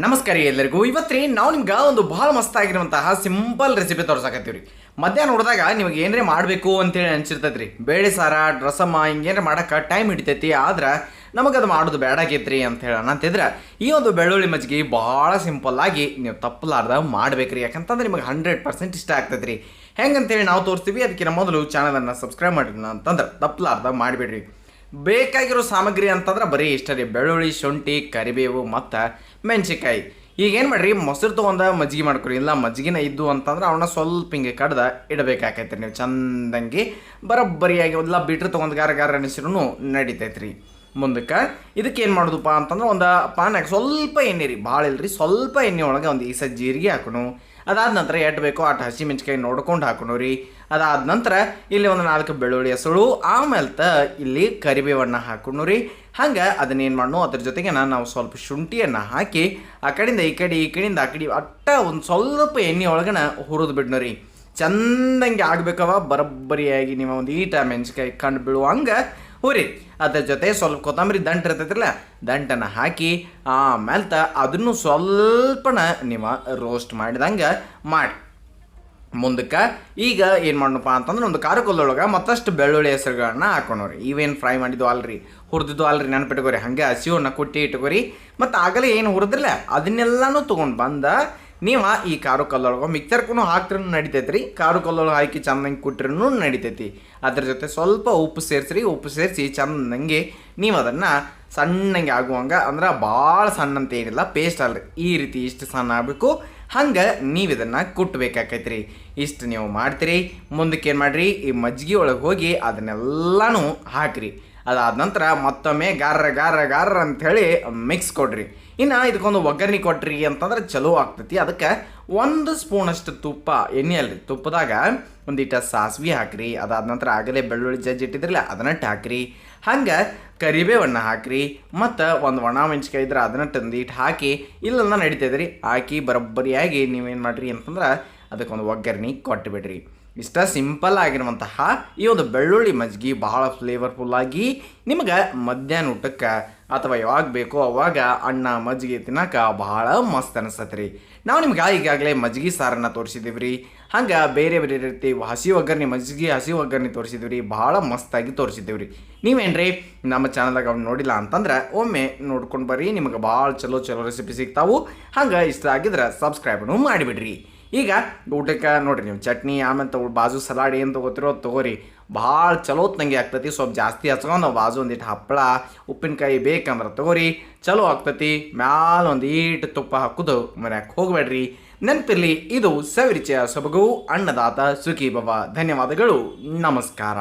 ನಮಸ್ಕಾರ ಎಲ್ಲರಿಗೂ. ಇವತ್ತು ರೀ ನಾವು ನಿಮ್ಗೆ ಒಂದು ಭಾಳ ಮಸ್ತ್ ಆಗಿರುವಂತಹ ಸಿಂಪಲ್ ರೆಸಿಪಿ ತೋರ್ಸಕತ್ತೀವಿ ರೀ ಮಧ್ಯಾಹ್ನ ನೋಡಿದಾಗ ನಿಮಗೆ ಏನರೇ ಮಾಡಬೇಕು ಅಂತೇಳಿ ಅನ್ಸಿರ್ತೈತೆ ರೀ ಬೇಳೆ ಸಾರ, ರಸಮ್ಮ ಹಿಂಗೇನ್ರ ಮಾಡಕ್ಕೆ ಟೈಮ್ ಹಿಡಿತೈತಿ, ಆದ್ರೆ ನಮಗೆ ಅದು ಮಾಡೋದು ಬೇಡಾಗೈತ್ರಿ ಅಂತ ಹೇಳೋಣ ಅಂತಿದ್ರೆ ಈ ಒಂದು ಬೆಳ್ಳುಳ್ಳಿ ಮಜ್ಜಿಗೆ ಭಾಳ ಸಿಂಪಲ್ ಆಗಿ ನೀವು ತಪ್ಪಲಾರ್ದ ಮಾಡ್ಬೇಕ್ರಿ. ಯಾಕಂತಂದ್ರೆ ನಿಮಗೆ ಹಂಡ್ರೆಡ್ ಪರ್ಸೆಂಟ್ ಇಷ್ಟ ಆಗ್ತೈತೆ ರೀ ಹೆಂಗಂತೇಳಿ ನಾವು ತೋರಿಸ್ತೀವಿ ಅದಕ್ಕಿಂತ ಮೊದಲು ಚಾನಲನ್ನು ಸಬ್ಸ್ಕ್ರೈಬ್ ಮಾಡಿರಿ ಅಂತಂದ್ರೆ ತಪ್ಪಲಾರ್ದ ಮಾಡಿಬಿಡ್ರಿ. ಬೇಕಾಗಿರೋ ಸಾಮಗ್ರಿ ಅಂತಂದ್ರೆ ಬರೀ ಇಷ್ಟ ರೀ ಬೆಳ್ಳುಳ್ಳಿ, ಶುಂಠಿ, ಕರಿಬೇವು ಮತ್ತು ಮೆಣಸಿನ್ಕಾಯಿ. ಈಗ ಏನು ಮಾಡ್ರಿ? ಮೊಸರು ತೊಗೊಂಡ ಮಜ್ಜಿಗೆ ಮಾಡ್ಕೊರಿ. ಇಲ್ಲ, ಮಜ್ಜಿಗೆನ ಇದ್ದು ಅಂತಂದ್ರೆ ಅವನ್ನ ಸ್ವಲ್ಪ ಹಿಂಗೆ ಕಡ್ದ ಇಡಬೇಕಾಕೈತೆ ನೀವು ಚಂದಂಗಿ ಬರೋಬ್ಬರಿಯಾಗಿ ಎಲ್ಲ ಬಿಟ್ರೆ ತೊಗೊಂಡು ಗಾರ ಗಾರ ಅನಿಸಿರೂ ರೀ ಮುಂದಕ್ಕೆ ಇದಕ್ಕೆ ಏನು ಮಾಡೋದಪ್ಪ ಅಂತಂದ್ರೆ ಒಂದು ಪಾನಾಗ ಸ್ವಲ್ಪ ಎಣ್ಣೆ ರೀ. ಭಾಳ ಇಲ್ರಿ ಸ್ವಲ್ಪ ಎಣ್ಣೆ ಒಳಗೆ ಒಂದು ಈಸ ಜೀರಿಗೆ ಹಾಕೋಣ ಅದಾದ ನಂತರ ಎಟ್ ಬೇಕೋ ಆಟ ಹಸಿಮೆಣ್ಸಿಕಾಯಿ ನೋಡ್ಕೊಂಡು ಹಾಕೋಣ ರೀ. ಅದಾದ ನಂತರ ಇಲ್ಲಿ ಒಂದು ನಾಲ್ಕು ಬೆಳ್ಳುಳ್ಳಿ ಹೆಸರು ಆಮೇಲೆ ತ ಇಲ್ಲಿ ಕರಿಬೇವನ್ನು ಹಾಕೊಂಡ್ರಿ ರೀ. ಹಂಗೆ ಅದನ್ನೇನು ಮಾಡೋ ಅದ್ರ ಜೊತೆಗೆ ನಾವು ಸ್ವಲ್ಪ ಶುಂಠಿಯನ್ನು ಹಾಕಿ ಆ ಕಡೆಯಿಂದ ಈ ಕಡೆ, ಈ ಕಡೆಯಿಂದ ಆ ಕಡೆ ಅಟ್ಟ ಒಂದು ಸ್ವಲ್ಪ ಎಣ್ಣೆ ಒಳಗನ ಹುರಿದು ಬಿಡ್ನೋರಿ ರೀ. ಚಂದಂಗೆ ಆಗ್ಬೇಕವ ಬರಬ್ಬರಿಯಾಗಿ ನೀವು ಒಂದು ಈಟ ಮೆಣಸಿಕಾಯಿ ಕಂಡು ಬೀಳುವಂಗೆ ಹುರಿ. ಅದ್ರ ಜೊತೆ ಸ್ವಲ್ಪ ಕೊತ್ತಂಬರಿ ದಂಟು ಇರ್ತೈತಿಲ್ಲ, ದಂಟನ್ನು ಹಾಕಿ ಆಮೇಲೆ ಅದನ್ನು ಸ್ವಲ್ಪನ ನೀವು ರೋಸ್ಟ್ ಮಾಡಿದಂಗೆ ಮಾಡಿ. ಮುಂದಕ್ಕೆ ಈಗ ಏನು ಮಾಡೋಣಪ್ಪ ಅಂತಂದ್ರೆ ಒಂದು ಖಾರಕೊಲ್ಲೊಳಗೆ ಮತ್ತಷ್ಟು ಬೆಳ್ಳುಳ್ಳಿ ಹೆಸರುಗಳನ್ನ ಹಾಕೋಣವ್ರಿ ಇವೇನು ಫ್ರೈ ಮಾಡಿದ್ದು ಅಲ್ರಿ, ಹುರಿದಿದ್ದು ಅಲ್ರಿ ನೆನಪಿಟ್ಕೋರಿ. ಹಾಗೆ ಹಸಿವನ್ನು ಕುಟ್ಟಿ ಇಟ್ಕೋರಿ. ಮತ್ತು ಆಗಲೇ ಏನು ಹುರಿದ್ರಲ್ಲ ಅದನ್ನೆಲ್ಲನೂ ತೊಗೊಂಡು ಬಂದ ನೀವು ಈ ಕಾರು ಕಲ್ಲೊಳಗೆ ಮಿಕ್ಸರ್ಗೂ ಹಾಕ್ದ್ರೂ ನಡಿತೈತೆ ರೀ ಕಾರು ಕಲ್ಲೊಳಗೆ ಹಾಕಿ ಚಂದಂಗೆ ಕುಟ್ರೂ ನಡಿತೈತಿ. ಅದ್ರ ಜೊತೆ ಸ್ವಲ್ಪ ಉಪ್ಪು ಸೇರಿಸ್ರಿ, ಉಪ್ಪು ಸೇರಿಸಿ ಚಂದಂಗೆ ನೀವು ಅದನ್ನು ಸಣ್ಣಂಗೆ ಆಗುವಂಗೆ, ಅಂದ್ರೆ ಭಾಳ ಸಣ್ಣ ಅಂತ ಏನಿಲ್ಲ ಪೇಸ್ಟ್ ಅಲ್ರಿ. ಈ ರೀತಿ ಇಷ್ಟು ಸಣ್ಣ ಆಗಬೇಕು. ಹಂಗೆ ನೀವು ಇದನ್ನು ಕುಟ್ಬೇಕಾಕೈತೆ ರೀ ಇಷ್ಟು ನೀವು ಮಾಡ್ತೀರಿ. ಮುಂದಕ್ಕೆ ಏನು ಮಾಡಿರಿ? ಈ ಮಜ್ಜಿಗೆ ಒಳಗೆ ಹೋಗಿ ಅದನ್ನೆಲ್ಲನೂ ಹಾಕಿರಿ. ಅದಾದ ನಂತರ ಮತ್ತೊಮ್ಮೆ ಗಾರ್ರ ಗಾರ್ರ ಗಾರ್ರ ಅಂಥೇಳಿ ಮಿಕ್ಸ್ ಕೊಡ್ರಿ. ಇನ್ನು ಇದಕ್ಕೊಂದು ಒಗ್ಗರಣೆ ಕೊಟ್ರಿ ಅಂತಂದ್ರೆ ಚಲೋ ಆಗ್ತೈತಿ. ಅದಕ್ಕೆ ಒಂದು ಸ್ಪೂನಷ್ಟು ತುಪ್ಪ, ಎಣ್ಣೆ ಅಲ್ರಿ. ತುಪ್ಪದಾಗ ಒಂದಿಟ ಸಾಸಿವೆ ಹಾಕ್ರಿ. ಅದಾದ ನಂತರ ಆಗಲೇ ಬೆಳ್ಳುಳ್ಳಿ ಜಜ್ಜಿ ಇಟ್ಟಿದ್ರಲ್ಲ, ಅದನ್ನ ಹಾಕ್ರಿ ಹಂಗೆ ಕರಿಬೇವನ್ನು ಹಾಕ್ರಿ. ಮತ್ತು ಒಂದು ಒಣ ಮೆಣಸಿಕಾಯಿ ಇದ್ರೆ ಅದನ್ನ ತಂದಿಟ್ಟು ಹಾಕಿ, ಇಲ್ಲೆಲ್ಲ ನಡೀತೈತೆ ಹಾಕಿ ಬರೋಬ್ಬರಿಯಾಗಿ ನೀವೇನು ಮಾಡ್ರಿ ಅಂತಂದ್ರೆ ಅದಕ್ಕೊಂದು ಒಗ್ಗರಣೆ ಕೊಟ್ಟುಬಿಡ್ರಿ ಇಷ್ಟ ಸಿಂಪಲ್ ಆಗಿರುವಂತಹ ಈ ಒಂದು ಬೆಳ್ಳುಳ್ಳಿ ಮಜ್ಜಿಗೆ ಬಹಳ ಫ್ಲೇವರ್ಫುಲ್ಲಾಗಿ ನಿಮಗೆ ಮಧ್ಯಾಹ್ನ ಊಟಕ್ಕೆ ಅಥವಾ ಯಾವಾಗ ಬೇಕೋ ಅವಾಗ ಅಣ್ಣ ಮಜ್ಜಿಗೆ ತಿನ್ನಕ್ಕೆ ಭಾಳ ಮಸ್ತ್ ಅನಿಸ್ತೈತೆ ರೀ ನಾವು ನಿಮ್ಗೆ ಈಗಾಗಲೇ ಮಜ್ಜಿಗೆ ಸಾರನ್ನು ತೋರಿಸಿದ್ದೀವಿ ರೀ ಹಂಗೆ ಬೇರೆ ಬೇರೆ ರೀತಿ ಹಸಿ ಒಗ್ಗರಣೆ ಮಜ್ಜಿಗೆ ಹಸಿ ಒಗ್ಗರಣೆ ತೋರಿಸಿದ್ದೀವಿ ರೀ ಭಾಳ ಮಸ್ತಾಗಿ ತೋರಿಸಿದ್ದೀವಿ ರೀ ನೀವೇನ್ರಿ ನಮ್ಮ ಚಾನಲ್ದಾಗ ಅವ್ನು ನೋಡಿಲ್ಲ ಅಂತಂದ್ರೆ ಒಮ್ಮೆ ನೋಡ್ಕೊಂಡು ಬರ್ರಿ. ನಿಮಗೆ ಭಾಳ ಚಲೋ ಚಲೋ ರೆಸಿಪಿ ಸಿಗ್ತಾವು. ಹಂಗೆ ಇಷ್ಟ ಆಗಿದ್ರೆ ಸಬ್ಸ್ಕ್ರೈಬ್ನು ಮಾಡಿಬಿಡ್ರಿ. ಈಗ ಊಟಕ್ಕೆ ನೋಡಿರಿ ನೀವು ಚಟ್ನಿ, ಆಮೇಲೆ ತಗೊ ಬಾಜು ಸಲಾಡ್ ಏನು ತೊಗೋತಿರೋ ತೊಗೋರಿ. ಭಾಳ ಚಲೋ ತಂಗಿ ಆಗ್ತೈತಿ. ಸ್ವಲ್ಪ ಜಾಸ್ತಿ ಹಚ್ಕೊಂಡು ಬಾಜು ಒಂದಿಟ್ಟು ಹಪ್ಪಳ, ಉಪ್ಪಿನಕಾಯಿ ಬೇಕಂದ್ರೆ ತೊಗೋರಿ. ಚಲೋ ಆಗ್ತತಿ. ಮ್ಯಾಲ ಒಂದು ತುಪ್ಪ ಹಾಕೋದು ಮನ್ಯಾಕೆ ಹೋಗಬೇಡ್ರಿ. ನೆನಪಿರಲಿ, ಇದು ಸವಿರುಚಿಯ ಸೊಬಗು, ಅನ್ನದಾತ ಸುಖಿ ಬಾಬಾ ಧನ್ಯವಾದಗಳು. ನಮಸ್ಕಾರ.